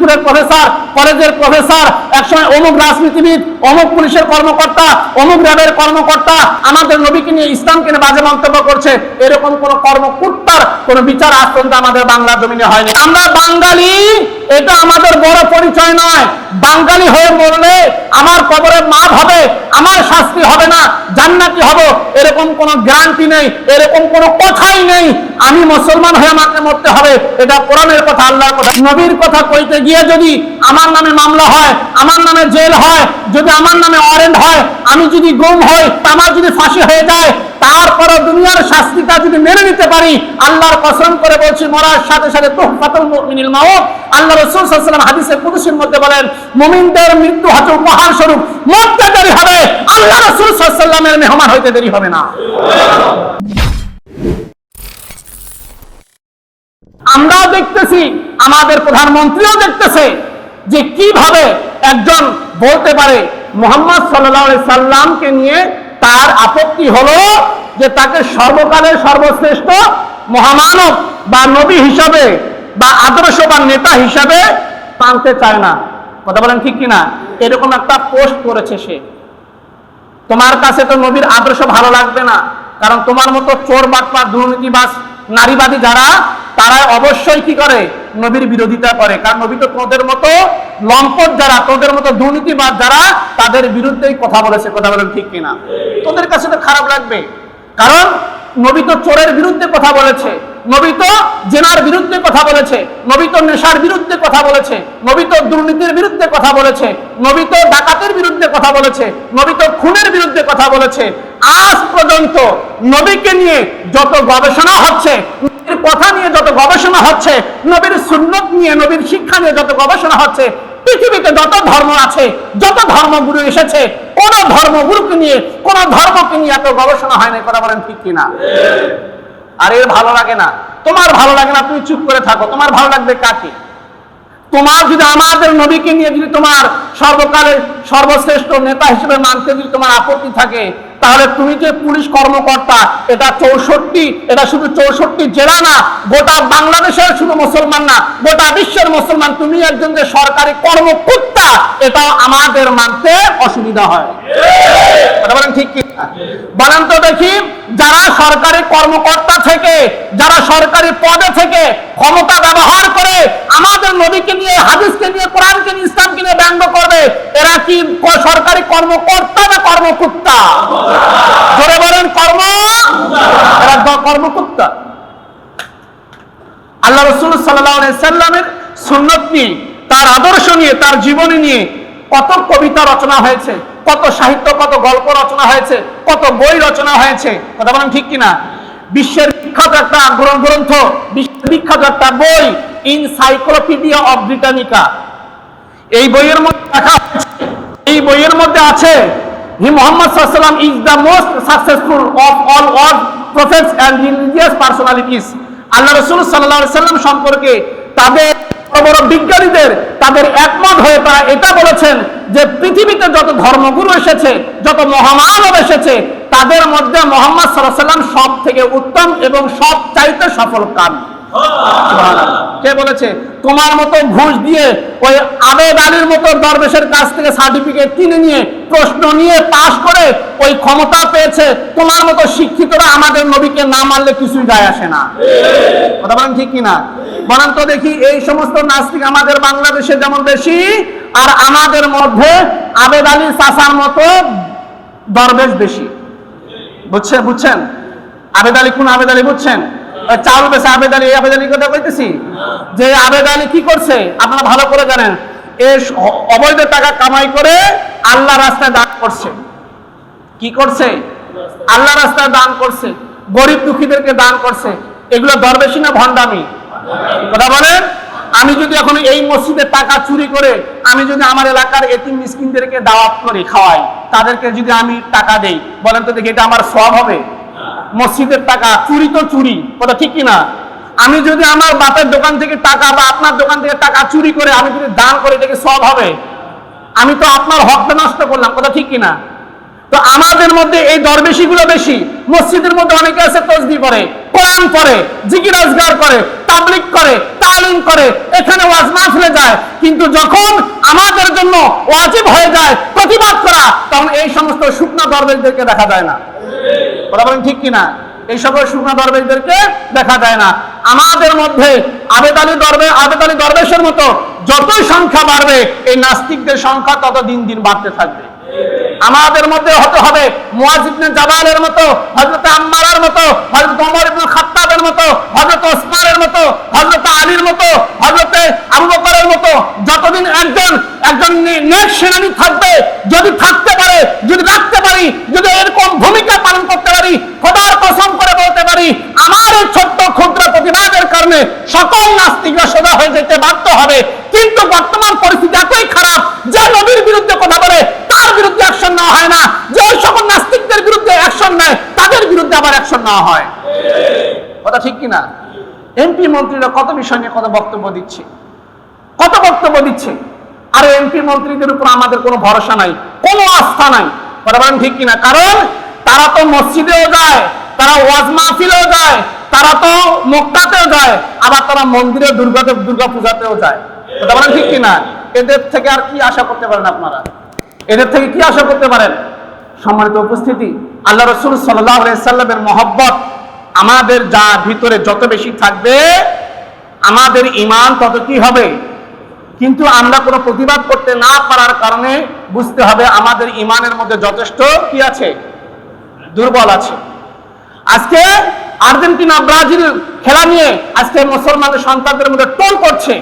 স্কুলের প্রফেসর কলেজের প্রফেসর একসময় অমুক রাজনীতিবিদ, অমুক পুলিশের কর্মকর্তা, অমুক র্যাবের কর্মকর্তা, আমাদের নবীকে নিয়ে ইসলামকে নিয়ে বাজে মন্তব্য করছে। এরকম কোন কর্মকর্তার কোন বিচার আজ পর্যন্ত আমাদের বাংলা জমিনে হয়নি। আমরা বাঙালি, এটা আমাদের বড় পরিচয় নয়। বাঙালি হয়ে মরলে আমার কবরে মাপ হবে, আমার শাস্তি হবে না, জান্নাতি হব। এরকম কোনো গ্যারান্টি নেই, এরকম কোনো কথাই নেই। আমি মুসলমান হয়ে আমাকে মরতে হবে, এটা কোরআনের কথা, আল্লাহর কথা। নবীর কথা কইতে গিয়ে যদি আমার নামে মামলা হয়, আমার নামে জেল হয়, যদি আমার নামে ওয়ারেন্ট হয়, আমি যদি গুম হই আমার যদি ফাঁসি হয়ে যায় তারপরে দুনিয়ার শাস্তিটা যদি মেনে নিতে পারি, আল্লাহর কসম করে বলছি, মরার সাথে সাথে তোহফাতুল মুমিনিল মাউত, আল্লাহ রাসূল সাল্লাল্লাহু আলাইহি ওয়াসাল্লাম হাদিসে কুদসির মধ্যে বলেন, মুমিনদের মৃত্যু হচ্ছে উপহার স্বরূপ মরতে দেরি হবে, আল্লাহ রাসূল সাল্লাল্লাহু আলাইহি ওয়াসাল্লামের মেহমান হইতে দেরি হবে না। আমরাও দেখতেছি, আমাদের প্রধানমন্ত্রীও দেখতেছে যে কীভাবে একজন বলতে পারে মোহাম্মদ সাল্লাহ সাল্লামকে নিয়ে তার আপত্তি হলো যে তাকে সর্বকালের সর্বশ্রেষ্ঠ মহামানব বা নবী হিসাবে বা আদর্শ বা নেতা হিসাবে মানতে চায় না। কথা বলেন ঠিক কিনা? এরকম একটা পোস্ট করেছে সে। তোমার কাছে তো নবীর আদর্শ ভালো লাগবে না, কারণ তোমার মতো চোর বাটপা দুর্নীতিবাজ নারীবাদী যারা তারা অবশ্যই কি করে? নবীর বিরোধিতা করে। কারণ নবী তো তোদের মতো লম্পট যারা, তোদের মতো দুর্নীতিবাদ যারা, তাদের বিরুদ্ধেই কথা বলেছে। কথা বলেন ঠিক কিনা? তোদের কাছে তো খারাপ লাগবে। কারণ নবী তো চোরের বিরুদ্ধে কথা বলেছে। নবী তো জেনার বিরুদ্ধে কথা বলেছে। নবী তো নেশার বিরুদ্ধে কথা বলেছে। নবী তো দুর্নীতির বিরুদ্ধে কথা বলেছে। নবী তো ডাকাতের বিরুদ্ধে কথা বলেছে। নবী তো খুনের বিরুদ্ধে কথা বলেছে। আজ পর্যন্ত নবীকে নিয়ে যত গবেষণা হচ্ছে কথা নিয়ে যত গবেষণা হচ্ছে, নবীর সুন্নত নিয়ে, নবীর শিক্ষা নিয়ে যত গবেষণা হচ্ছে পৃথিবীতে যত ধর্ম আছে যত ধর্মগুরু এসেছে কোন ধর্মগুরুকে নিয়ে কোন ধর্মকে নিয়ে এত গবেষণা হয় না করা বলেন ঠিক কিনা? আর এর ভালো লাগে না। তোমার ভালো লাগে না তুমি চুপ করে থাকো। তোমার ভালো লাগবে কাকে? তোমার যদি আমাদের নবীকে নিয়ে যদি তোমার সর্বকালের সর্বশ্রেষ্ঠ নেতা হিসেবে মানতে যদি তোমার আপত্তি থাকে, তাহলে তুমি যে পুলিশ কর্মকর্তা, এটা চৌষট্টি, এটা শুধু চৌষট্টি জেলা না, গোটা বাংলাদেশের শুধু মুসলমান না, গোটা বিশ্বের মুসলমান, তুমি একজন যে সরকারি কর্মকর্তা এটা আমাদের মানতে অসুবিধা হয় ঠিক কি? বলেন তো দেখি, যারা সরকারি কর্মকর্তা থেকে, যারা সরকারি পদে থেকে ক্ষমতা ব্যবহার করে আমাদের নবীকে নিয়ে, হাদিসকে নিয়ে, কোরআনকে নিয়ে, ইসলামকে নিয়ে ব্যঙ্গ করবে, এরা কি সরকারি কর্মকর্তা না কর্মকর্তা? জোরে বলেন, কর্ম। এরা কর্মকর্তা? আল্লাহ রসুল সাল্লামের সুন্নত নিয়ে, তার আদর্শ নিয়ে, তার জীবনী নিয়ে কত কবিতা রচনা হয়েছে। কত সাহিত্য কত গল্প রচনা হয়েছে কত বই রচনা হয়েছে কথা বলেন ঠিক কিনা? বিশ্বের বিখ্যাত একটা গ্রন্থ গ্রন্থ বিশ্বের বিখ্যাত একটা বই ইনসাইক্লোপিডিয়া অফ ব্রিটানিকা এই বইয়ের মধ্যে হয়েছে, এই বইয়ের মধ্যে আছে হি মোহাম্মদ সাল্লাম is the most successful of all all prophets and religious personalities Allah রসুল সাল্লাহ সাল্লাম সম্পর্কে তাদের বিজ্ঞানীদের তাদের একমত হয়ে তারা এটা বলেছেন যে পৃথিবীতে যত ধর্মগুরু এসেছে, যত মহামানব এসেছে, তাদের মধ্যে মোহাম্মদ সাল্লাহ সাল্লাম সব থেকে উত্তম এবং সব চাইতে সফল কাম কে বলেছে? তোমার মতো ঘুষ দিয়ে ওই আবেদ আলীর মতো দরবেশের কাছ থেকে সার্টিফিকেট কিনে নিয়ে, প্রশ্ন নিয়ে পাশ করে ওই ক্ষমতা পেয়েছে, তোমার মতো শিক্ষিতরা আমাদের নবীকে না মানলে কিছুই যায় আসে না। কথা বলেন ঠিক কিনা? বলেন তো দেখি এই সমস্ত নাস্তিক আমাদের বাংলাদেশে যেমন বেশি, আর আমাদের মধ্যে আবেদ আলী চাষার মতো দরবেশ বেশি। বুঝছেন? বুঝছেন? আবেদ আলী কোন আবেদ আলী বুঝছেন? চাউল বেছে আবেদ আলী এই আবেদ আলী কথা কইতেছি? যে আবেদ আলী কি করছে? আপনারা ভালো করে জানেন, এ অবৈধ টাকা কামাই করে আল্লাহ রাস্তায় দান করছে। কি করছে? আল্লাহ রাস্তায় দান করছে। গরিব দুঃখীদেরকে দান করছে। এগুলো দরবেশি না ভণ্ডামি? কথা বলেন? আমি যদি এখন এই মসজিদের টাকা চুরি করে আমি যদি আমার এলাকার এতিম মিসকিনদেরকে দাওয়াত করি, খাওয়াই, তাদেরকে যদি আমি টাকা দেই, বলেন তো দেখি এটা আমার সব হবে? মসজিদের টাকা, চুরি তো চুরি, কথা ঠিক কিনা? আমি যদি আমার বাপের দোকান থেকে টাকা বা আপনার দোকান থেকে টাকা চুরি করে আমি যদি দান করে, এটাকে সব হবে? আমি তো আপনার হকটা নষ্ট করলাম, কথা ঠিক কিনা? তো আমাদের মধ্যে এই দরবেশি গুলো বেশি। মসজিদের মধ্যে অনেকে আছে তসবি করে কোরআন পড়ে, জিকির আজগার করে তাবলিক করে, তালিম করে, এখানে ওয়াজ মাহফিলে যায়। কিন্তু যখন আমাদের জন্য ওয়াজিব হয়ে যায়, প্রতিবাদ করা, তখন এই সমস্ত শুকনা দরবেশদেরকে দেখা যায় না। কথা বলেন ঠিক কিনা? এই সকল শুকনা দরবেশদেরকে দেখা যায় না। আমাদের মধ্যে আবেদ আলী দরবে, আবেদ আলী দরবেশের মতো যতই সংখ্যা বাড়বে, এই নাস্তিকদের সংখ্যা তত দিন দিন বাড়তে থাকবে। আমাদের মধ্যে হতে হবে মুয়াজ জাবালের মতো, হযরত আম্মারের মতো, হযরত ওমর ইবনে খাত্তাবের মতো, হযরত ওসমানের মতো, হযরত আলীর মতো, হযরত আবু বকরের মতো। যতদিন একজন একজন নেক সেনানী থাকবে, যদি থাকতে পারে, যদি রাখতে পারি, যদি এরকম ভূমিকা পালন করতে পারি, খোদার কসম করে বলতে পারি, আমার ছোট্ট ক্ষুদ্র প্রতিবাদের কারণে সকল নাস্তিকরা সোজা হয়ে যেতে বাধ্য হবে। কিন্তু বর্তমান পরিস্থিতি এতই খারাপ। যে নবীর বিরুদ্ধে কথা বলে, তার বিরুদ্ধে অ্যাকশন নেওয়া হয় না। যে সকল নাস্তিকদের বিরুদ্ধে অ্যাকশন নেয়, তাদের বিরুদ্ধে আবার অ্যাকশন নেওয়া হয়। কথা ঠিক কিনা? এমপি মন্ত্রীরা কত বিষয় নিয়ে কত বক্তব্য দিচ্ছে? কত বক্তব্য দিচ্ছে? আর এমপি মন্ত্রীদের উপর আমাদের কোনো ভরসা নাই, কোনো আস্থা নাই। কথা বলেন ঠিক কিনা? কারণ তারা তো মসজিদেও যায়, তারা ওয়াজ মাহফিলেও যায়, তারা তো মক্কাতেও যায়, আবার তারা মন্দিরে দুর্গাতে দুর্গা পূজাতেও যায়। কথা বলেন ঠিক কিনা? এদের থেকে আর কি আশা করতে পারেন আপনারা? এদের থেকে কি আশা করতে পারেন? সম্মানিত উপস্থিতি, আল্লাহ রসুল সাল্লামের মহব্বত আমাদের যা ভিতরে যত বেশি থাকবে, আমাদের ইমান তত কি হবে? কিন্তু আমরা কোনো প্রতিবাদ করতে না পারার কারণে বুঝতে হবে আমাদের ইমানের মধ্যে যথেষ্ট কি আছে? দুর্বল আছে। আজকে আর্জেন্টিনা ব্রাজিল খেলা নিয়ে আজকে মুসলমানের সন্তানদের মধ্যে টোল করছে।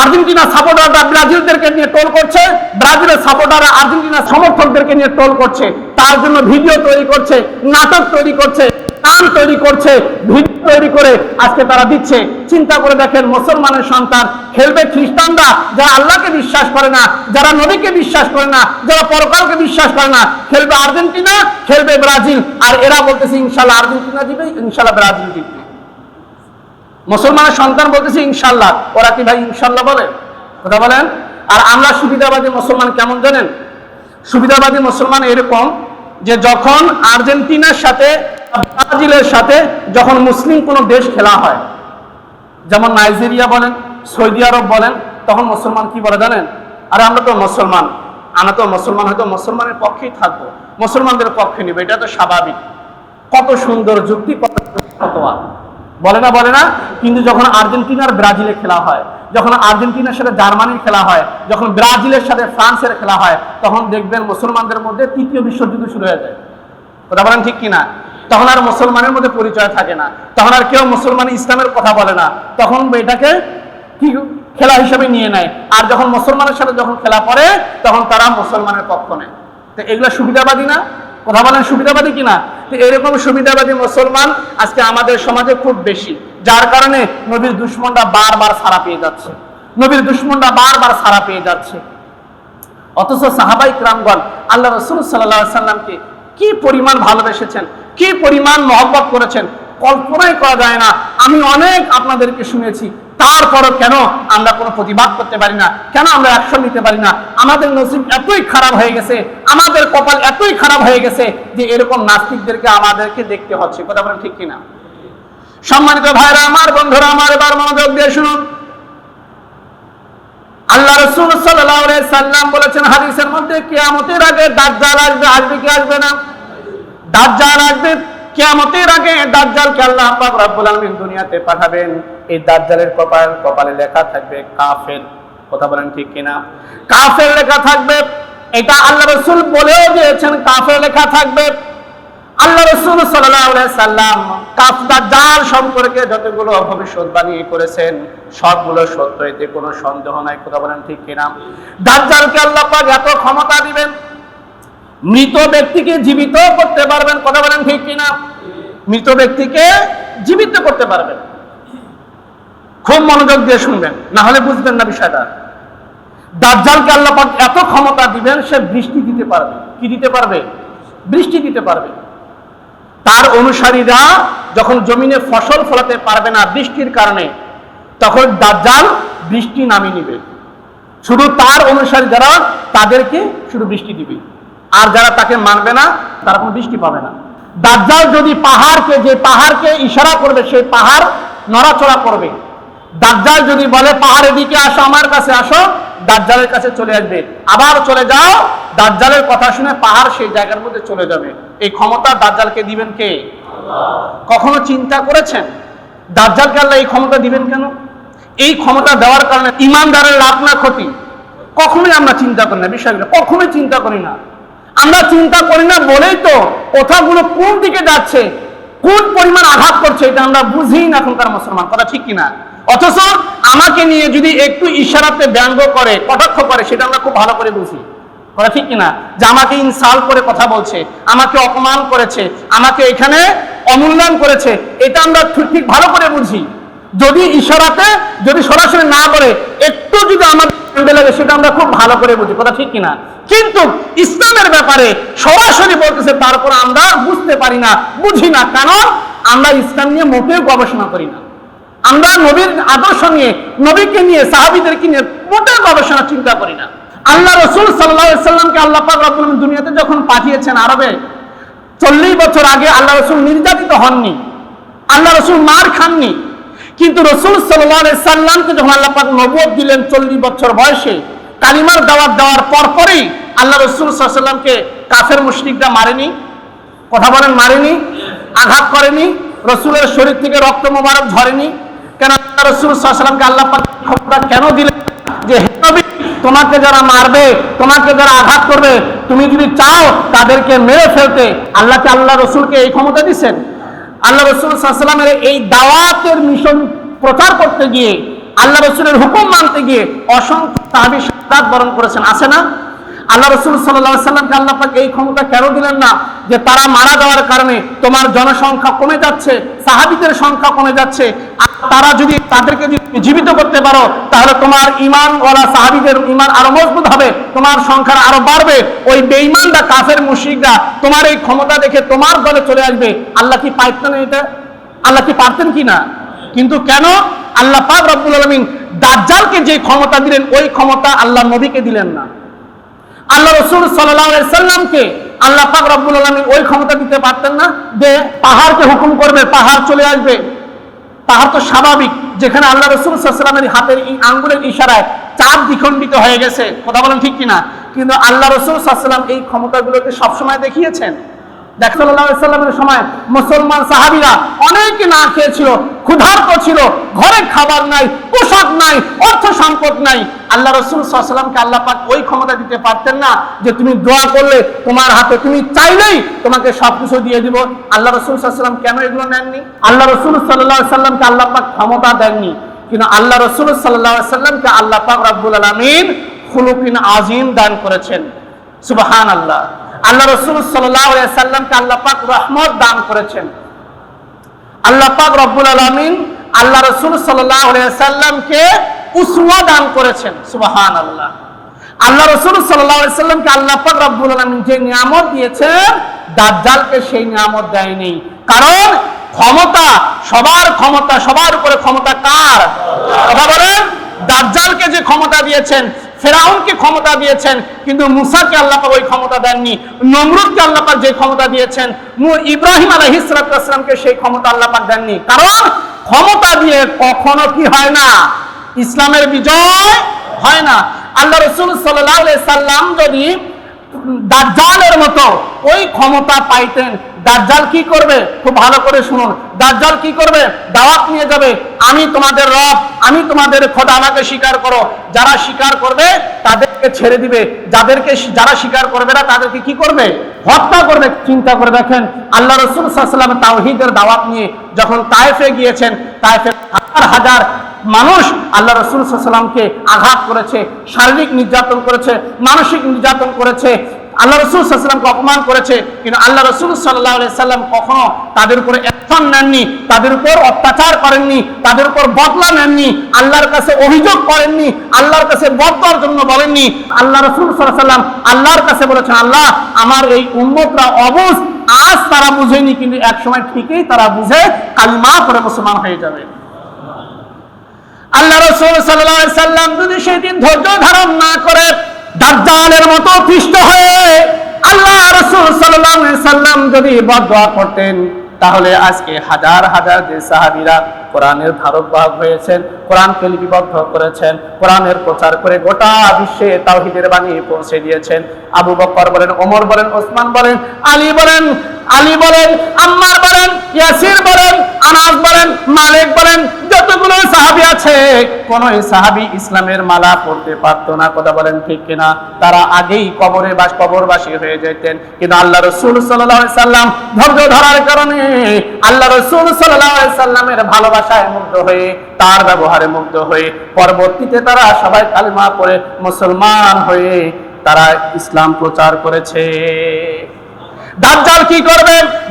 আর্জেন্টিনা সাপোর্টাররা ব্রাজিলদেরকে নিয়ে টোল করছে, ব্রাজিলের সাপোর্টাররা আর্জেন্টিনা সমর্থকদেরকে নিয়ে টোল করছে, তার জন্য ভিডিও তৈরি করছে, নাটক তৈরি করছে, গান তৈরি করছে, ভিডিও তৈরি করে আজকে তারা দিচ্ছে। চিন্তা করে দেখেন, মুসলমানের সন্তান খেলবে খ্রিস্টানরা যারা আল্লাহকে বিশ্বাস করে না, যারা নবীকে বিশ্বাস করে না, যারা পরকালকে বিশ্বাস করে না, খেলবে আর্জেন্টিনা, খেলবে ব্রাজিল, আর এরা বলতেছে, ইনশাল্লাহ আর্জেন্টিনা জিতবে ইনশাল্লাহ ব্রাজিল জিতবে। মুসলমানের সন্তান বলতেছে, ইনশাল্লাহ। ওরা কি ভাই, ইনশাল্লাহ বলে? কথা বলেন? আর আমরা সুবিধাবাদী মুসলমান কেমন জানেন? সুবিধাবাদী মুসলমান এরকম যে যখন আর্জেন্টিনার সাথে ব্রাজিলের সাথে যখন মুসলিম কোনো দেশ খেলা হয়, যেমন নাইজেরিয়া বলেন, সৌদি আরব বলেন, তখন মুসলমান কি বলে জানেন? আরে, আমরা তো মুসলমান। আমরা তো মুসলমান হয়তো মুসলমানের পক্ষেই থাকব। মুসলমানদের পক্ষে নিবে, এটা তো স্বাভাবিক। কত সুন্দর যুক্তি, কত। বলে না বলে না, কিন্তু যখন আর্জেন্টিনার ব্রাজিলে খেলা হয়, যখন আর্জেন্টিনার সাথে জার্মানির খেলা হয়, যখন ব্রাজিলের সাথে ফ্রান্সের খেলা হয়, তখন দেখবেন মুসলমানদের মধ্যে তৃতীয় বিশ্বযুদ্ধ শুরু হয়ে যায়। কথা বলেন ঠিক কিনা? তখন আর মুসলমানের মধ্যে পরিচয় থাকে না। তখন আর কেউ মুসলমান ইসলামের কথা বলে না। তখন এটাকে কি খেলা হিসেবে নিয়ে নেয়। আর যখন মুসলমানের সাথে যখন খেলা পড়ে তখন তারা মুসলমানের পক্ষ নেয়। তো এগুলো সুবিধাবাদী না? কথা বলেন সুবিধাবাদী কিনা? এরকম সুবিধাবাদী মুসলমান আজকে আমাদের সমাজে খুব বেশি। যার কারণে নবীর দুশ্মনরা বারবার সারা পেয়ে যাচ্ছে। নবীর দুশ্মনরা বারবার সারা পেয়ে যাচ্ছে। অথচ সাহাবাই ক্রামগণ আল্লাহ রসুল সাল্লামকে কি পরিমাণ ভালোবেসেছেন, কি পরিমাণ মহব্বত করেছেন, কল্পনাই করা যায় না। আমি অনেক আপনাদেরকে শুনেছি তারপরও কেন আমরা কোনো প্রতিবাদ করতে পারি না? কেন আমরা অ্যাকশন নিতে পারি না? আমাদের নসিব এতই খারাপ হয়ে গেছে, আমাদের কপাল এতই খারাপ হয়ে গেছে যে এরকম নাস্তিকদেরকে আমাদেরকে দেখতে হচ্ছে। কথা বলেন ঠিক কিনা? সম্মানিত ভাইরা, আমার বন্ধুরা, আমার এবার মনোযোগ দিয়ে শুনুন। আল্লাহ রসুল সাল্লাম বলেছেন হাদিসের মধ্যে, কেয়ামতের আগে দাজ্জাল আসবে আসবে কি আসবে না? দাজ্জাল আসবে, কেয়ামতের আগে দাজ্জালকে আল্লাহ পাক রব্বুল আলামিন দুনিয়াতে পাঠাবেন। এই দাজ্জালের কপাল, কপালে লেখা থাকবে কাফের। কথা বলেন ঠিক কিনা? কাফের লেখা থাকবে, এটা আল্লাহ রসুল বলেও দিয়েছেন, কাফের লেখা থাকবে। আল্লাহ রসুল সাল্লাম কাফ দাজ্জাল সম্পর্কে যতগুলো ভবিষ্যৎবাণী করেছেন, সবগুলো সত্য এতে কোনো সন্দেহ নাই, কথা বলেন ঠিক কিনা? দাজ্জালকে আল্লাহ পাক এত ক্ষমতা দিবেন, মৃত ব্যক্তিকে জীবিত করতে পারবেন, কথা বলেন ঠিক কিনা? মৃত ব্যক্তিকে জীবিত করতে পারবেন। খুব মনোযোগ দিয়ে শুনবেন, না হলে বুঝবেন না বিষয়টা। দাজ্জালকে আল্লাহ পাক এত ক্ষমতা দিবেন, সে বৃষ্টি দিতে পারবে। কি দিতে পারবে? বৃষ্টি দিতে পারবে। তার অনুসারীরা যখন জমিনে ফসল ফলাতে পারবে না বৃষ্টির কারণে, তখন দাজ্জাল বৃষ্টি নামিয়ে নিবে। শুধু তার অনুসারী যারা, তাদেরকে শুধু বৃষ্টি দিবে। আর যারা তাকে মানবে না, তারা কোনো বৃষ্টি পাবে না। দাজ্জাল যদি পাহাড়কে, যে পাহাড়কে ইশারা করবে সেই পাহাড় নড়াচড়া করবে। দাজ্জাল যদি বলে পাহাড়ের দিকে আসো আমার কাছে আসো দাজ্জালের কাছে চলে আসবে। আবার চলে যাও দাজ্জালের কথা শুনে পাহাড় সেই জায়গার মধ্যে চলে যাবে। এই ক্ষমতা দাজ্জালকে দিবেন কে? কখনো চিন্তা করেছেন? দাজ্জালকে আল্লাহ এই ক্ষমতা দিবেন কেন? এই ক্ষমতা দেওয়ার কারণে ইমানদারের লাভ না ক্ষতি? কখনোই আমরা চিন্তা করি না বিষয়গুলো কখনোই চিন্তা করি না। আমরা চিন্তা করি না বলেই তো কথাগুলো কোন দিকে যাচ্ছে? কোন পরিমাণ আঘাত করছে এটা আমরা বুঝি না এখনকার মুসলমান। কথা ঠিক কিনা? অথচ আমাকে নিয়ে যদি একটু ইশারাতে ব্যঙ্গ করে, কটাক্ষ করে, সেটা আমরা খুব ভালো করে বুঝি। কথা ঠিক কিনা? যে আমাকে ইনসাল করে কথা বলছে, আমাকে অপমান করেছে, আমাকে এখানে অমূল্যায়ন করেছে, এটা আমরা ঠিক ঠিক ভালো করে বুঝি। যদি ইশারাতে, যদি সরাসরি না করে একটু যদি আমার লাগে সেটা আমরা খুব ভালো করে বুঝি। কথা ঠিক কিনা? কিন্তু ইসলামের ব্যাপারে সরাসরি বলতেছে, তারপর আমরা বুঝতে পারি না, বুঝি না। কারণ আমরা ইসলাম নিয়ে মোটেও গবেষণা করি না। আমরা নবীর আদর্শ নিয়ে, নবীকে নিয়ে, সাহাবিদেরকে নিয়ে মোটেও গবেষণা চিন্তা করি না। আল্লাহ রসুল সাল্লাহ সাল্লামকে আল্লাহ পাক আলামিন দুনিয়াতে যখন পাঠিয়েছেন আরবে, চল্লিশ বছর আগে আল্লাহ রসুল নির্যাতিত হননি। আল্লাহ রসুল মার খাননি। কিন্তু রসুল সাল্লাহ সাল্লামকে যখন আল্লাহ পাক নবুয়ত দিলেন চল্লিশ বছর বয়সে কালিমার দাওয়াত দেওয়ার পর পরেই আল্লাহ রসুল সাল্লামকে কাফের মুশরিকরা মারেনি কথা বলেন মারেনি আঘাত করেনি রসুলের শরীর থেকে রক্ত মোবারক ঝরেনি। কেন আল্লাহ রসুল সাল্লামকে আল্লাহ ক্ষমতা কেন দিলেন? যে হে নবী, তোমাকে যারা মারবে তোমাকে যারা আঘাত করবে তুমি যদি চাও তাদেরকে মেরে ফেলতে আল্লাহকে আল্লাহ রসুলকে এই ক্ষমতা দিচ্ছেন আল্লাহ রসুল এই দাওয়াতের মিশন প্রচার করতে গিয়ে, আল্লাহ রসুলের হুকুম মানতে গিয়ে অসংখ্য সাদাত বরণ করেছেন। আছে না? আল্লাহ রসুল সাল্লাহ সাল্লামকে আল্লাহ পাক এই ক্ষমতা কেন দিলেন না? যে তারা মারা যাওয়ার কারণে তোমার জনসংখ্যা কমে যাচ্ছে, সাহাবিদের সংখ্যা কমে যাচ্ছে। তারা যদি তাদেরকে জীবিত করতে পারো, তাহলে তোমার ইমান ওরা সাহাবিদের ইমান আরও মজবুত হবে, তোমার সংখ্যা আরও বাড়বে। ওই বেঈমানরা, কাফের, মুশরিকরা তোমার এই ক্ষমতা দেখে তোমার দলে চলে আসবে। আল্লাহ কি পাইতেন এটা? আল্লাহ কি পারতেন কি না? কিন্তু কেন? আল্লাহ পাক রব্বুল আলমিন দাজ্জালকে যে ক্ষমতা দিলেন, ওই ক্ষমতা আল্লাহ নবীকে দিলেন না। আল্লাহ রসুল সাল্লামকে আল্লাহ পাক রব্বুল আলমী ওই ক্ষমতা দিতে পারতেন না যে পাহাড়কে হুকুম করবে, পাহাড় চলে আসবে। পাহাড় তো স্বাভাবিক, যেখানে আল্লাহ রসুল সাল্লামের হাতের এই আঙ্গুলের ইশারায় চাঁদ দ্বিখণ্ডিত হয়ে গেছে। কথা বলেন ঠিক কিনা? কিন্তু আল্লাহ রসুল সাল্লাম এই ক্ষমতাগুলোকে সবসময় দেখিয়েছেন। সাল্লামের সময় মুসলমান সাহাবিরা অনেকে না খেয়েছিল, ক্ষুধার্ত ছিল, ঘরে খাবার নাই, পোশাক নাই, অর্থ সম্পদ নাই। আল্লাহ রসুল সাল্লামকে আল্লাহ পাক ওই ক্ষমতা দিতে পারতেন না যে তুমি দোয়া করলে তোমার হাতে, তুমি চাইলেই তোমাকে সবকিছু দিয়ে দিব। আল্লাহ রসুল সাল্লাম কেন এগুলো নেননি? আল্লাহ রসুল সাল্লাহ সাল্লামকে আল্লাহ পাক ক্ষমতা দেননি। কিন্তু আল্লাহ রসুল সাল্লাহ সাল্লামকে আল্লাহ পাক রব্বুল আলমিন খুলুকিন আজিম দান করেছেন। সুবাহান আল্লাহ আল্লাহ রসুল সাল্লামকে আল্লাহ পাক রহমত দান করেছেন। আল্লাহ পাক রব্বুল আলমিন আল্লাহ রসুল সাল্লামকে উসওয়া দান করেছেন সুবাহান আল্লাহ আল্লাহ রসুল সাল্লামকে আল্লাহ পাক রব্বুল আলমিন যে নিয়ামত দিয়েছেন, দাজ্জালকে সেই নিয়ামত দেয়নি। কারণ ক্ষমতা, সবার ক্ষমতা, সবার উপরে ক্ষমতা কার? কথা বলেন? দাজ্জালকে যে ক্ষমতা দিয়েছেন ফেরাউনকে ক্ষমতা দিয়েছেন, কিন্তু মুসাকে আল্লাপাক ওই ক্ষমতা দেননি। নমরুদকে আল্লাপাক যে ক্ষমতা দিয়েছেন ইব্রাহিম আলহিসামকে সেই ক্ষমতা আল্লাপাক দেননি। কারণ ক্ষমতা দিয়ে কখনো কি হয় না? ইসলামের বিজয় হয় না। আল্লাহ রসুল সাল্লাহ সাল্লাম যদি দাজ্জালের মতো ওই ক্ষমতা পাইতেন। দাজ্জাল কি করবে? খুব ভালো করে শুনুন। দাজ্জাল কি করবে? দাওয়াত নিয়ে যাবে। আমি তোমাদের রব, আমি তোমাদের খোদা, আমাকে স্বীকার করো। যারা স্বীকার করবে তাদেরকে ছেড়ে দিবে। যাদেরকে যারা স্বীকার করবে না, তাদেরকে কি করবে? হত্যা করবে। চিন্তা করে দেখেন, আল্লাহ রসুল সাল্লাম তাওহিদের দাওয়াত নিয়ে যখন তায়েফে গিয়েছেন, তায়েফে হাজার হাজার মানুষ আল্লাহ রসুল সাল্লামকে আঘাত করেছে, শারীরিক নির্যাতন করেছে, মানসিক নির্যাতন করেছে। আল্লাহ রসুল সাল্লামকে অপমান করেছে, কিন্তু আল্লাহ রসুল সাল্লাহ সাল্লাম কখনো তাদের উপরে অ্যাকশন নেননি, তাদের উপর অত্যাচার করেননি, তাদের উপর বদলা নেননি, আল্লাহর কাছে অভিযোগ করেননি, আল্লাহর কাছে বদলার জন্য বলেননি। আল্লাহ রসুল সাল্লাহ সাল্লাম আল্লাহর কাছে বলেছেন, আল্লাহ, আমার এই উম্মতরা অবুজ, আজ তারা বুঝেনি, কিন্তু একসময় ঠিকই তারা বুঝে, কালিমা করে মুসলমান হয়ে যাবে। আল্লাহ রসুল সাল্লাহ সাল্লাম যদি সেদিন ধৈর্য ধারণ না করে দাজ্জালের মতো পিষ্ট হয়ে আল্লাহ রাসূল সাল্লাল্লাহু আলাইহি সাল্লাম যদি বদদোয়া করতেন, তাহলে আজকে হাজার হাজার যে সাহাবিরা কোরআনের ধারক বাহক হয়েছেন, কোরআনকে লিপিবদ্ধ করেছেন, কোরআনের প্রচার করে গোটা বিশ্বে তাওহিদের বাণী পৌঁছে দিয়েছেন। আবু বকর বলেন, ওমর বলেন, ওসমান বলেন, আলী বলেন আলী বলেন, আম্মার বলেন, ইয়াসির বলেন, আনাস বলেন, মালিক বলেন, যতগুলো সাহাবি আছে কোন সাহাবি ইসলামের মালা পড়তে পারতো না। কথা বলেন ঠিক কিনা? তারা আগেই কবরে বাস কবরবাসী হয়ে যেতেন। কিন্তু আল্লাহ রসুল সাল্লাহ সাল্লাম ধৈর্য ধরার কারণে আল্লাহ রসুল সাল্লাহ সাল্লামের ভালোবাসায় মুগ্ধ হয়ে, তার ব্যবহারে মুগ্ধ হয়ে, পরবর্তীতে তারা সবাই কালিমা পড়ে মুসলমান হয়ে তারা ইসলাম প্রচার করেছে। দাজ্জাল কি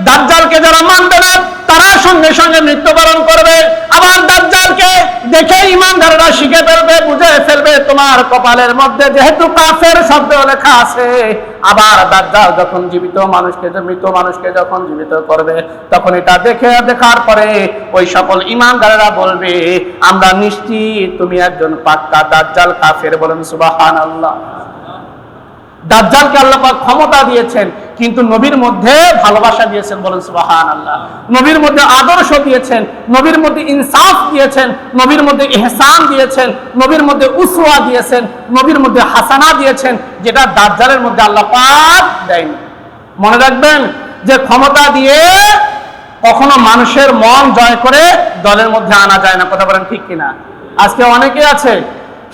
দাজ্জালকে যারা মানবে না তারা সঙ্গে সঙ্গে মৃত্যুবরণ করবে। আবার দাজ্জালকে দেখে ইমানদাররা শিখে ফেলবে, বুঝে ফেলবে, তোমার কপালের মধ্যে যেহেতু কাফের শব্দ লেখা আছে আবার দাজ্জাল যখন জীবিত মানুষকে, মৃত মানুষকে যখন জীবিত করবে, তখন এটা দেখে দেখার পরে ওই সকল ইমানদারেরা বলবে, আমরা নিশ্চিত তুমি একজন পাক্কা দাজ্জাল কাফের। বলেন, সুবহানাল্লাহ। দাজ্জালকে আল্লাহ পাক ক্ষমতা দিয়েছেন, কিন্তু নবীর মধ্যে ভালোবাসা দিয়েছেন বলেন সুবাহান আল্লাহ নবীর মধ্যে আদর্শ দিয়েছেন, নবীর মধ্যে ইনসাফ দিয়েছেন, নবীর মধ্যে ইহসান দিয়েছেন, নবীর মধ্যে উসওয়া দিয়েছেন, নবীর মধ্যে হাসানা দিয়েছেন, যেটা দাজ্জালের মধ্যে আল্লাহ পাক দেয়নি। মনে রাখবেন যে ক্ষমতা দিয়ে কখনো মানুষের মন জয় করে দলের মধ্যে আনা যায় না, কথা বলেন ঠিক কিনা? আজকে অনেকে আছে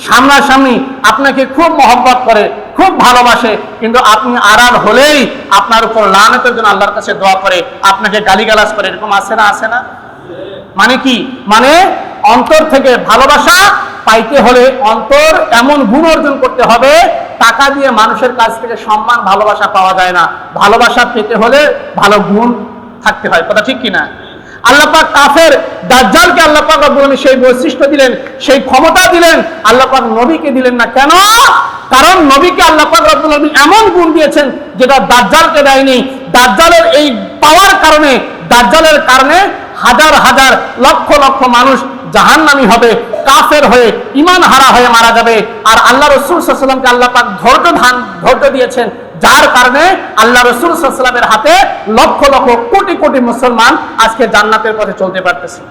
সামনাসামনি আপনাকে খুব মহব্বত করে, খুব ভালোবাসে, কিন্তু আপনি আড়াল হলেই আপনার উপর লানতের জন্য আল্লাহর কাছে দোয়া করে, আপনাকে গালিগালাজ করে, এরকম আছে না আছে না? মানে কি? মানে অন্তর থেকে ভালোবাসা পাইতে হলে অন্তর এমন গুণ অর্জন করতে হবে, টাকা দিয়ে মানুষের কাছ থেকে সম্মান, ভালোবাসা পাওয়া যায় না। ভালোবাসা পেতে হলে ভালো গুণ থাকতে হয়, কথা ঠিক কিনা? আল্লাপাক কাফের দাজ্জালকে আল্লাপাক রব্বুল সেই বৈশিষ্ট্য দিলেন, সেই ক্ষমতা দিলেন আল্লাপাক নবীকে দিলেন না। কেন? কারণ নবীকে আল্লাপাক রব্বুল আলামিন এমন গুণ দিয়েছেন যেটা দাজ্জালকে দেয়নি। দাজ্জালের এই পাওয়ার কারণে, দাজ্জালের কারণে হাজার হাজার লক্ষ লক্ষ মানুষ জাহান্নামী হবে, কাফের হয়ে ইমান হারা হয়ে মারা যাবে। আর আল্লাহ রসুল সাল্লামকে আল্লাহ পাক ধৈর্য ধান, ধৈর্য দিয়েছেন। যার কারণে আল্লাহ রসুল সাল্লামের হাতে লক্ষ লক্ষ কোটি কোটি মুসলমান আজকে জান্নাতের পথে চলতে পারতেছে।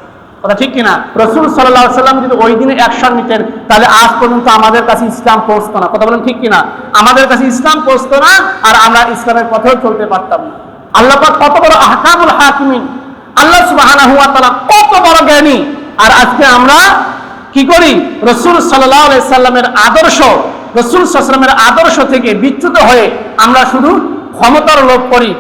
কথা ঠিক কিনা? রসুল সাল্লাহ সাল্লাম যদি ওই দিনে অ্যাকশন নিতেন, তাহলে আজ পর্যন্ত আমাদের কাছে ইসলাম পৌঁছতো না। কথা বলেন ঠিক কিনা? আমাদের কাছে ইসলাম পৌঁছতো না আর আমরা ইসলামের পথেও চলতে পারতাম না। আল্লাহ কত বড় আহকামুল হাকিমিন। আল্লাহ তাআলা কত বড় জ্ঞানী। আর আজকে আমরা কি করি? রসুল সাল্লাহ সাল্লামের আদর্শ রসুল সাল্লামের আদর্শ থেকে বিচ্যুত হয়ে আমরা শুধু ক্ষমতার লোভ করি,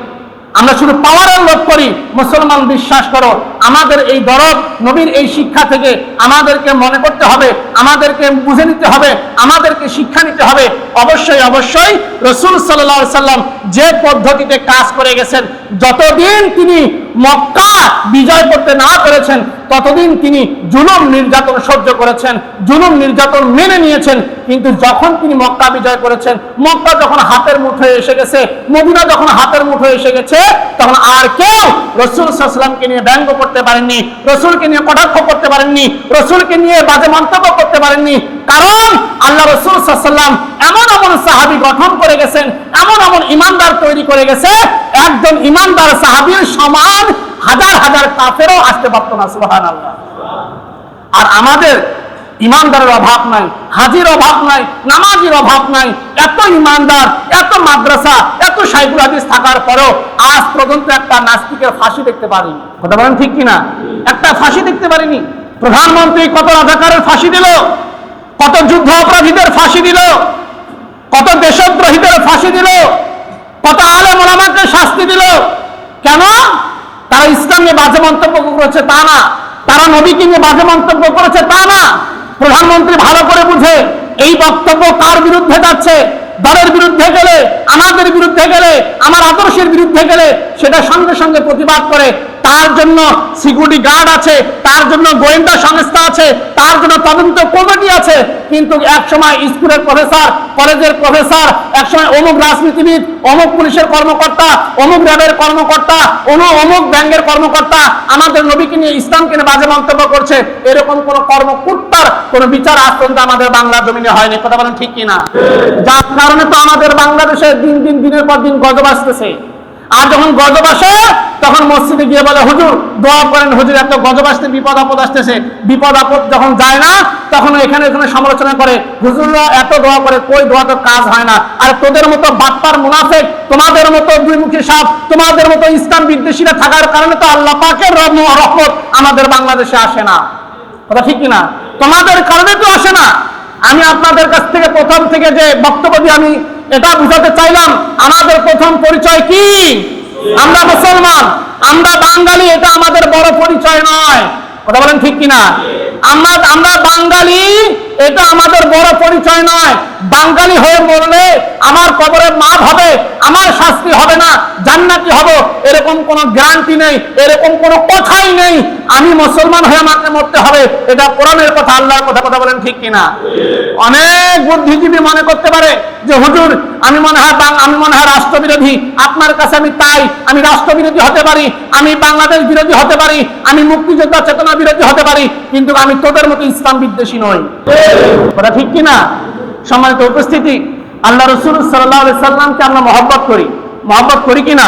আমরা শুধু পাওয়ারের লোভ করি। মুসলমান বিশ্বাস করো আমাদের এই দরদ নবীর এই শিক্ষা থেকে আমাদেরকে মনে করতে হবে, আমাদেরকে বুঝে নিতে হবে, আমাদেরকে শিক্ষা নিতে হবে। অবশ্যই অবশ্যই রসুল সাল্লাহ সাল্লাম যে পদ্ধতিতে কাজ করে গেছেন, যতদিন তিনি মক্কা বিজয় করতে না পেরেছেন, ততদিন তিনি জুলুম নির্যাতন সহ্য করেছেন, জুলুম নির্যাতন মেনে নিয়েছেন, কিন্তু যখন তিনি মক্কা বিজয় করেছেন, মক্কা যখন হাতের মুঠোয় এসে গেছে, মদিনা যখন হাতের মুঠোয় এসে গেছে, তখন আর কেউ রসুল সাল্লামকে নিয়ে ব্যঙ্গ করতে পারেননি, রসুলকে নিয়ে কটাক্ষ করতে পারেননি, রসুলকে নিয়ে বাজে মন্তব্য করতে পারেননি। কারণ আল্লাহ রসুল সাল্লাম এমন এমন সাহাবি গঠন করে গেছেন, এমন এমন ইমানদার তৈরি করে গেছে, একজন ইমানদার সাহাবির সমান হাজার হাজার কাফেরও আসতে পারত না সুহান আল্লাহ আর আমাদের ইমানদারের অভাব নাই, হাজির অভাব নাই, নামাজির অভাব নাই, এত ইমানদার, এত মাদ্রাসা, এত সাইকুল হাদিস থাকার পরেও আজ পর্যন্ত একটা নাস্তিকের ফাঁসি দেখতে পারিনি। কথা বলেন ঠিক কিনা? একটা ফাঁসি দেখতে পারিনি। প্রধানমন্ত্রী কত রাজাকারের ফাঁসি দিল? কত যুদ্ধ অপরাধীদের ফাঁসি দিল? কত দেশদ্রোহীদের ফাঁসি দিল? কত আলেম ওলামাকে শাস্তি দিল? কেন? তারা ইসলাম নিয়ে বাজে মন্তব্য করেছে তা না। তারা নবীকে নিয়ে বাজে মন্তব্য করেছে তা না। প্রধানমন্ত্রী ভালো করে বুঝে এই বক্তব্য কার বিরুদ্ধে যাচ্ছে? দলের বিরুদ্ধে গেলে, আমাদের বিরুদ্ধে গেলে, আমার আদর্শের বিরুদ্ধে গেলে সেটা সঙ্গে সঙ্গে প্রতিবাদ করে। তার জন্য সিকিউরিটি গার্ড আছে, তার জন্য গোয়েন্দা সংস্থা আছে, তার জন্য তদন্ত কমিটি আছে। কিন্তু এক সময় স্কুলের প্রফেসর কলেজের প্রফেসর এক সময় অমুক রাজনীতিবিদ, অমুক পুলিশের কর্মকর্তা, অমুক র্যাবের কর্মকর্তা অনু অমুক ব্যাংকের কর্মকর্তা, আমাদের নবীকে নিয়ে ইসলামকে নিয়ে বাজে মন্তব্য করছে। এরকম কোন কর্মকর্তার কোন বিচার আজ পর্যন্ত আমাদের বাংলা জমিনে হয়নি। কথা বলেন ঠিক কিনা? যার কারণে তো আমাদের বাংলাদেশে দিন দিন, দিনের পর দিন গজব আসতেছে। আর যখন গজব আসে তখন মসজিদে গিয়ে বলে, হুজুর, দোয়া করেন, হুজুর, এত গজব আসতে বিপদ আপদ আসতেছে, বিপদ আপদ যখন যায় না, তখন এখানে এখানে সমালোচনা করে, হুজুররা এত দোয়া করে, কই দোয়া তো কাজ হয় না? আর তোদের মতো বাটপার মুনাফেক, তোমাদের মতো দুইমুখী সাপ, তোমাদের মতো ইসলাম বিদ্বেষীরা থাকার কারণে তো আল্লাহ পাকের রহম- রহমত আমাদের বাংলাদেশে আসে না। কথা ঠিক কিনা? তোমাদের কারণে তো আসে না। আমি আপনাদের কাছ থেকে প্রথম থেকে যে বক্তব্য দিয়ে আমি এটা বুঝাতে চাইলাম, আমাদের প্রথম পরিচয় কি? আমরা মুসলমান, আমরা বাঙালি, এটা আমাদের বড় পরিচয় নয়। কথা বলেন ঠিক কিনা? আমরা আমরা বাঙালি, এটা আমাদের বড় পরিচয় নয়। বাঙালি হয়ে মরলে আমার কবরে মাপ হবে, আমার শাস্তি হবে না, জান্নাতি হব, এরকম কোনো গ্যারান্টি নেই, এরকম কোনো কথাই নেই। আমি মুসলমান হয়ে আমাকে মরতে হবে, এটা কোরআনের কথা, আল্লাহর কথা কথা বলেন ঠিক কিনা? অনেক বুদ্ধিজীবী মনে করতে পারে যে, হুজুর, আমি মনে হয় আমি মনে হয় রাষ্ট্রবিরোধী। আপনার কাছে আমি তাই, আমি রাষ্ট্রবিরোধী হতে পারি, আমি বাংলাদেশ বিরোধী হতে পারি, আমি মুক্তিযোদ্ধা চেতনা বিরোধী হতে পারি, কিন্তু আমি তোদের মতো ইসলাম বিদ্বেষী নই। কথা ঠিক কিনা? সম্মানিত উপস্থিতি, আল্লাহ রসুল সাল্লাহ সাল্লামকে আমরা মহব্বত করি। মহব্বত করি কিনা?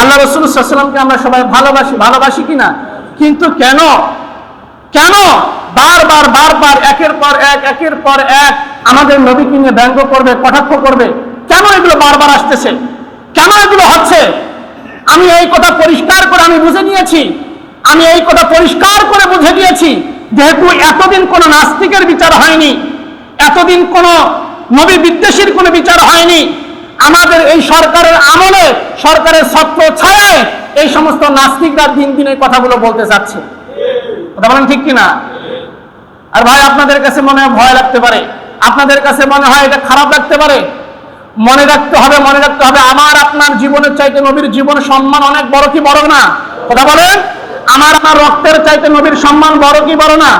আল্লাহ রসুল সাল্লামকে আমরা সবাই ভালোবাসি ভালোবাসি কিনা? কিন্তু কেন কেন? বারবার বারবার একের পর এক, একের পর এক আমাদের নবীকে নিয়ে ব্যঙ্গ করবে, কটাক্ষ করবে। কেন এগুলো বারবার আসতেছে? কেন এগুলো হচ্ছে? আমি এই কথা পরিষ্কার করে আমি বুঝে নিয়েছি। আমি এই কথা পরিষ্কার করে বুঝে দিয়েছি যেহেতু এতদিন কোনো নাস্তিকের বিচার হয়নি, এতদিন কোনো নবী বিদ্বেষীর কোনো বিচার হয়নি, আমাদের এই সরকারের আমলে, সরকারের ছত্র ছায়ায় এই সমস্ত নাস্তিকরা দিন দিন এই কথাগুলো বলতে যাচ্ছে। কথা বলেন ঠিক কিনা? আর ভাই, আপনাদের কাছে মনে ভয় লাগতে পারে। আপনাদের কাছে মনে হয় এটা খারাপ লাগতে পারে? মনে রাখতে হবে, মনে রাখতে হবে। আমার আপনার জীবনের চাইতে নবীর জীবন সম্মান অনেক বড় কি বড় না? কথা বলেন? আমার আমার রক্তের চাইতে নবীর সম্মান বড় কি বড় না?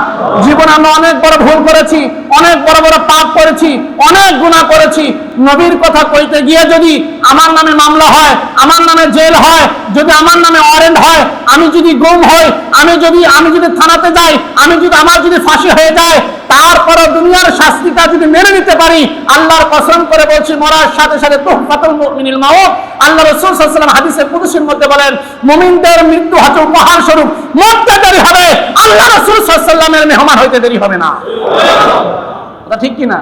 জীবনে আমরা অনেক বড় ভুল করেছি, অনেক বড় বড় পাপ করেছি, অনেক গুণা করেছি নবীর কথা কইতে গিয়ে যদি আমার নামে মামলা হয়, আমার নামে জেল হয়, যদি আমার নামে ওয়ারেন্ট হয়, আমি যদি গুম হই, আমি যদি আমি যদি থানাতে যাই, আমি যদি আমার যদি ফাঁসি হয়ে যায় তারপরে দুনিয়ার শাস্তিটা যদি মেনে নিতে পারি, আল্লাহর কসম করে বলছি, মরার সাথে সাথে তুহফাতুল মুমিনিল মাউত, আল্লাহ রাসূল সাল্লাল্লাহু আলাইহি ওয়াসাল্লাম হাদিসে কুদসির মধ্যে বলেন, মুমিনদের মৃত্যু হচ্ছে উপহার স্বরূপ, মরতে দেরি হবে, আল্লাহ রাসূল সাল্লাল্লাহু আলাইহি ওয়াসাল্লামের মেহমান হইতে দেরি হবে না। ঠিক কি না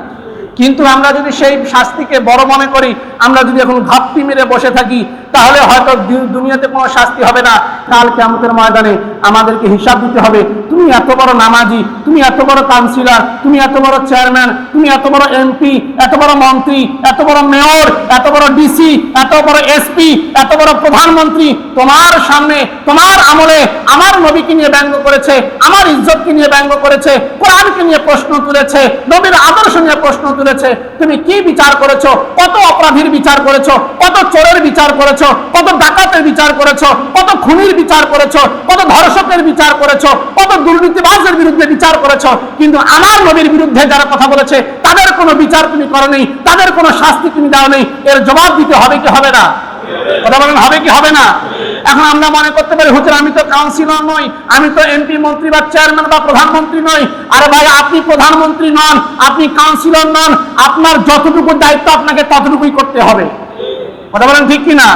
কিন্তু আমরা যদি সেই শাস্তিকে বড় মনে করি, আমরা যদি এখন ঘাপটি মেরে বসে থাকি তাহলে হয়তো দুনিয়াতে কোনো শাস্তি হবে না। কাল কেমতের ময়দানে আমাদেরকে হিসাব দিতে হবে, তুমি এত বড় নামাজি, তুমি এত বড় কাউন্সিলর, তুমি এত বড় চেয়ারম্যান, তুমি এত বড় এমপি, এত বড় মন্ত্রী, এত বড় মেয়র, এত বড় ডিসি, এত বড় এসপি, এত বড় প্রধানমন্ত্রী, তোমার সামনে, তোমার আমলে আমার নবীকে নিয়ে ব্যঙ্গ করেছে, আমার ইজ্জতকে নিয়ে ব্যঙ্গ করেছে, কোরআনকে নিয়ে প্রশ্ন তুলেছে, নবীর আদর্শ নিয়ে প্রশ্ন তুলেছে। তুমি কি বিচার করেছ? কত অপরাধীর বিচার করেছ? কত চোরের বিচার করেছ? কত ডাকাতের বিচার করেছ, কত খুনির বিচার করেছ, কত ধর্ষকের বিচার করেছ, কত দুর্নীতিবাজের বিরুদ্ধে বিচার করেছ। কিন্তু আমার নবীর বিরুদ্ধে যারা কথা বলেছে, তাদের কোনো বিচার তুমি করো নেই, তাদের কোনো শাস্তি তুমি দাও নেই। এর জবাব দিতে হবে কি হবে না? কথা বলেন, হবে কি হবে না? এখন আমরা মনে করতে পারি আমি তো কাউন্সিলর নই, আমি তো এমপি মন্ত্রী বা চেয়ারম্যান বা প্রধানমন্ত্রী নই। আরে ভাই, আপনি প্রধানমন্ত্রী নন, আপনি কাউন্সিলর নন, আপনার যতটুকু দায়িত্ব আপনাকে ততটুকুই করতে হবে। কথা বলেন ঠিক কিনা?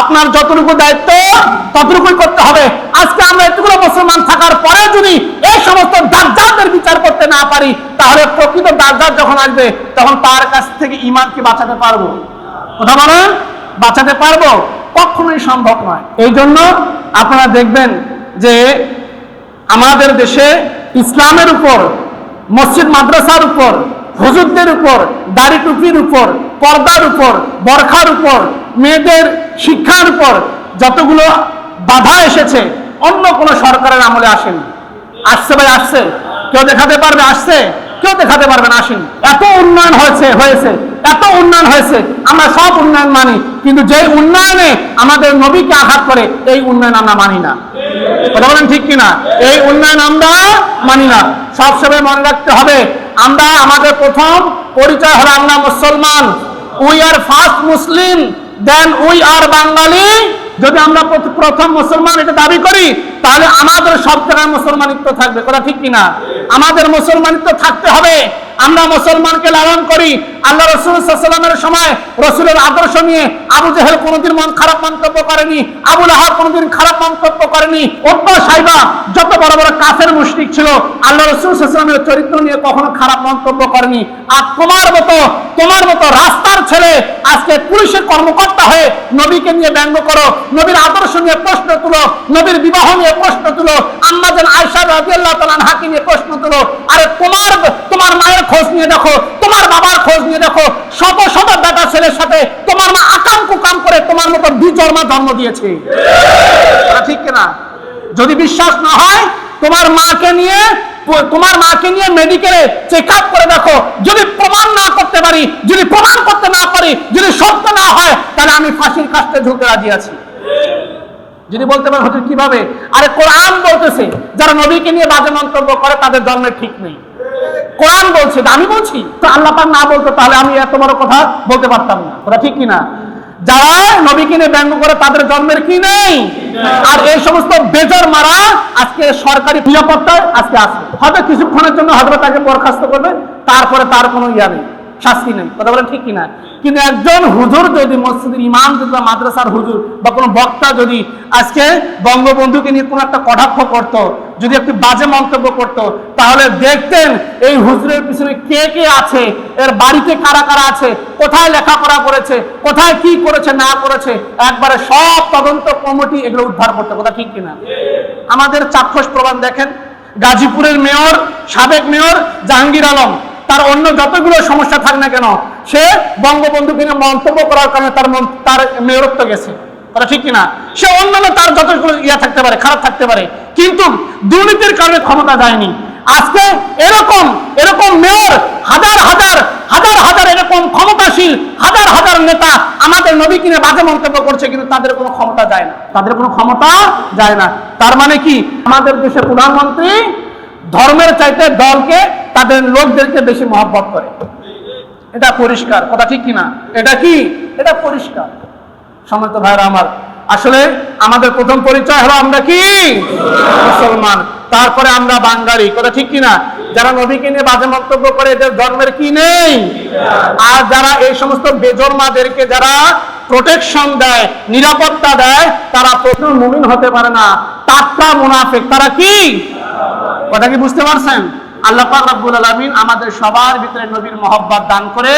আপনার যতটুকু দায়িত্ব, ততটুকুই করতে হবে। আজকে আমরা এতগুলো মুসলমান থাকার পরে যদি এই সমস্ত দাজ্জালদের বিচার করতে না পারি, তাহলে প্রকৃত দাজ্জাল যখন আসবে, তখন তার কাছ থেকে ইমানকে বাঁচাতে পারব। কথা বলেন? বাঁচাতে পারব? কখনোই সম্ভব নয়। এই জন্য আপনারা দেখবেন যে আমাদের দেশে ইসলামের উপর, মসজিদ, মাদ্রাসার উপর হুজুরদের উপর, দাড়ি টুপির উপর, পর্দার উপর, বরখার উপর, মেয়েদের শিক্ষার উপর যতগুলো বাধা এসেছে, অন্য কোনো সরকারের আমলে আসেনি। আসছে ভাই, আসছে। কেউ দেখাতে পারবে, আসছে। কেউ দেখাতে পারবে না, আসেনি। এত উন্নয়ন হয়েছে হয়েছে। এত উন্নয়ন হয়েছে, আমরা সব উন্নয়ন মানি, কিন্তু যে উন্নয়নে আমাদের নবীকে আঘাত করে, এই উন্নয়ন আমরা মানি না। কথা বলেন ঠিক কিনা? এই উন্নয়ন আমরা মানি না। সবসময় মনে রাখতে হবে আমরা আমাদের প্রথম পরিচয় হলো আমরা মুসলমান। We are first Muslim then we are Bangali যদি আমরা প্রথম মুসলমান এটা দাবি করি, তাহলে আমাদের সব জায়গায় মুসলমানিত্ব থাকবে। কথা ঠিক কিনা? আমাদের মুসলমানিত্ব থাকতে হবে। আমরা মুসলমানকে লালন করি। আল্লাহ রসুল সাল্লামের সময় রসুলের আদর্শ নিয়ে আবু জেহেল কোনোদিন মন খারাপ মন্তব্য করেনি আবুল আহাব কোনোদিন খারাপ মন্তব্য করেনি। অব্বা সাইবা, যত বড় বড় কাফের মুশরিক ছিল, আল্লাহ রসুল সাল্লামের চরিত্র নিয়ে কখনো খারাপ মন্তব্য করেনি। আর তোমার মতো তোমার মতো রাস্তার ছেলে আজকে পুলিশের কর্মকর্তা হয়ে নবীকে নিয়ে ব্যঙ্গ করো, নবীর আদর্শ নিয়ে প্রশ্ন তুলো, নবীর বিবাহ নিয়ে প্রশ্ন তুলো, আম্মা যেন আয়সা রাজিয়াল্লাহ তালান হাকি নিয়ে প্রশ্ন তুলো। আরে তোমার তোমার মায়ের খোঁজ নিয়ে দেখো, তোমার বাবার খোঁজ নিয়ে দেখো, শত শত বেটা ছেলের সাথে তোমার মা আকাম কুকাম করে তোমার মতো বিজন্মা জন্ম দিয়েছে। ঠিক কিনা যদি বিশ্বাস না হয়, তোমার মাকে নিয়ে, তোমার মাকে নিয়ে মেডিকেলে চেক আপ করে দেখো। যদি প্রমাণ না করতে পারি, যদি প্রমাণ করতে না পারি, যদি সত্য না হয়, তাহলে আমি ফাঁসির কাস্তে ঝুঁকতে রাজি আছি। যদি বলতে পারেন হুজুর কীভাবে? আরে কোরআন বলতেছে, যারা নবীকে নিয়ে বাজে মন্তব্য করে, তাদের জন্মের ঠিক নেই। কোরআন বলছে আমি বলছি? তো আল্লাহ পাক না বলতো, তাহলে আমি এত বড় কথা বলতে পারতাম না। ওটা ঠিক কিনা? যারা ব্যঙ্গ করে, তাদের জন্মের কি নেই? আর এই সমস্ত বেজর মারা আজকে সরকারি নিরাপত্তায় আজকে আছে। হয়তো কিছুক্ষণের জন্য হয়তো তাকে বরখাস্ত করবে, তারপরে তার কোনো ইয়া নেই। শাস্তি নেই। কথা বলেন ঠিক কিনা? কিন্তু একজন হুজুর যদি মসজিদের ইমাম, যদি মাদ্রাসার হুজুর, বা কোনো বক্তা যদি আজকে বঙ্গবন্ধুকে নিয়ে কোনো একটা কটাক্ষ করত, যদি একটি বাজে মন্তব্য করত, তাহলে দেখতেন এই হুজুরের পিছনে কে কে আছে, এর বাড়িতে কারা কারা আছে, কোথায় লেখাপড়া করেছে, কোথায় কি করেছে, না করেছে, একবারে সব তদন্ত কমিটি এগুলো উদ্ধার করতে, কথা ঠিক কিনা? আমাদের চাক্ষুষ প্রমাণ দেখেন, গাজীপুরের মেয়র, সাবেক মেয়র জাহাঙ্গীর আলম। তার অন্য যতগুলো সমস্যা থাক না কেন, সে বঙ্গবন্ধুকে নিয়ে মন্তব্য করার কারণে তার তার মেয়রত্ব গেছে। কথা ঠিক কিনা? সে অন্যান্য তার যতগুলো ইয়া থাকতে পারে, খারাপ থাকতে পারে, কিন্তু দুর্নীতির কারণে ক্ষমতা যায়নি। আজকে এরকম এরকম মেয়র, হাজার হাজার হাজার হাজার এরকম ক্ষমতাশীল, হাজার হাজার নেতা আমাদের নবী কিনে বাজে মন্তব্য করছে, কিন্তু তাদের কোনো ক্ষমতা যায় না। তাদের কোনো ক্ষমতা যায় না। তার মানে কি? আমাদের দেশের প্রধানমন্ত্রী ধর্মের চাইতে দলকে, তাদের লোকদেরকে বেশি মহব্বত করে। এটা পরিষ্কার। কথা ঠিক কিনা? এটা কি? এটা পরিষ্কার। সমস্ত ভাইরা আমার, আসলে আমাদের প্রথম পরিচয় হলো আমরা কি? মুসলমান। তারপরে আমরা বাঙালি। কথা ঠিক কিনা? যারা নবীকে নিয়ে বাজে মন্তব্য করে, এদের ধর্মের কি নেই? আর যারা এই সমস্ত বেজন্মাদেরকে, যারা প্রোটেকশন দেয়, নিরাপত্তা দেয়, তারা প্রচুর মুমিন হতে পারে না। টাটকা মুনাফেক, তারা কি? কথা কি বুঝতে পারছেন? আল্লাহ রাব্বুল আমাদের সবার ভিতরে নবীর মহব্বত দান করে,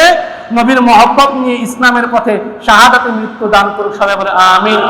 নবীর মহব্বত নিয়ে ইসলামের পথে শাহাদাতে মৃত্যু দান করুক, সবাই বলে আমিন।